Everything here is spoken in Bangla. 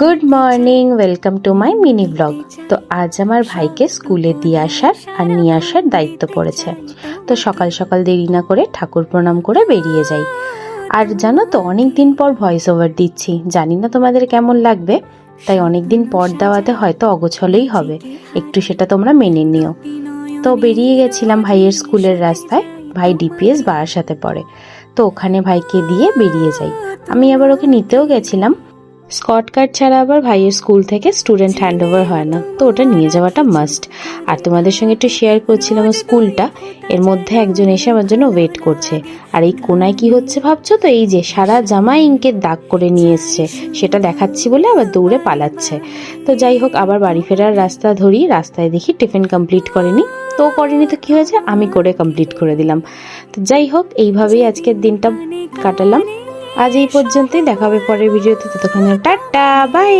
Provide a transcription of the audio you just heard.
Good morning welcome to my mini blog তো আজ আমার ভাইকে স্কুলে দিয়ে আসার আর নিয়ে আসার দায়িত্ব পড়েছে। তো সকাল সকাল দেরি না করে ঠাকুর প্রণাম করে বেরিয়ে যাই। আর জানো তো অনেক দিন পর ভয়েস ওভার দিচ্ছি। জানি না তোমাদের কেমন লাগবে, তাই অনেক দিন পর দেওয়াতে হয়তো অগোছলেই হবে। একটু সেটা তোমরা মেনে নিও। তো বেরিয়ে গেছিলাম ভাইয়ের স্কুলের রাস্তায়, ভাই ডিপিএস বাড়ার সাথে পড়ে। তো ওখানে ভাইকে দিয়ে বেরিয়ে যাই। আমি আবার ওকে নিতেও গেছিলাম স্কট কার্ড ছাড়া আবার ভাইয়ের স্কুল থেকে স্টুডেন্ট হ্যান্ড ওভার হয় না। তো ওটা নিয়ে যাওয়াটা মাস্ট আর তোমাদের সঙ্গে একটু শেয়ার করছিলাম স্কুলটা। এর মধ্যে একজন এসে আমার জন্য ওয়েট করছে। আর এই কোনায় কি হচ্ছে ভাবছ তো? এই যে সারা জামায় ইঙ্কের দাগ করে নিয়ে এসছে। সেটা দেখাচ্ছি বলে আবার দৌড়ে পালাচ্ছে। তো যাই হোক, আবার বাড়ি ফেরার রাস্তা ধরি। রাস্তায় দেখি টিফিন কমপ্লিট করেনি। তো করেনি তো কি হয়েছে? আমি করে কমপ্লিট করে দিলাম। তো যাই হোক, এইভাবেই আজকের দিনটা কাটালাম। আজ এই পর্যন্তই। দেখাবে পরের ভিডিওতে। ততক্ষণ টাটা বাই